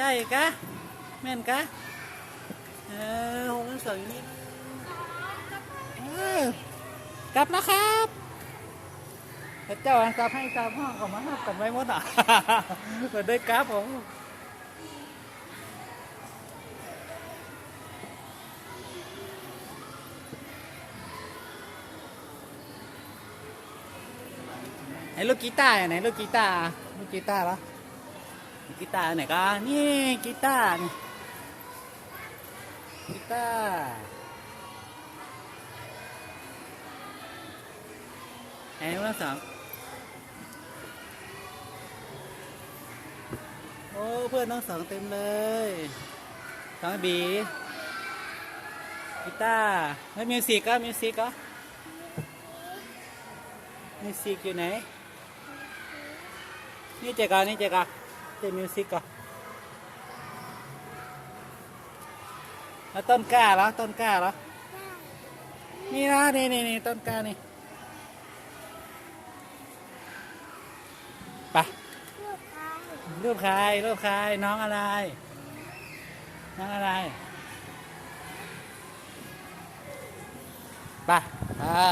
ใจกะ แม่นกะ เออหงสองอยู่นี่เออกลับนะครับเจ้าอันกลับให้ตามห้องของมาห้องกันไว้หมดอะเปิดได้กราฟผมไหนลูกกีตาร์ไหนลูกกีตาร์ลูกกีตาร์เหรอ กีตาร์ไหนกันนี่กีตาร์กีตาร์ไหนลูกสองโอ้เพื่อนน้องสองเต็มเลยสองบีกีตาร์แล้วมิวสิกก็มิวสิกก็มิวสิกอยู่ไหนนี่เจกานี่เจกา เจมิวสิกก่อนแล้วต้นกล้าเหรอต้นกล้าเหรอนี่นะนี่นี่นี่ต้นกล้านี่ไปรูปใครรูปใครน้องอะไร น้องอะไรไปอ่า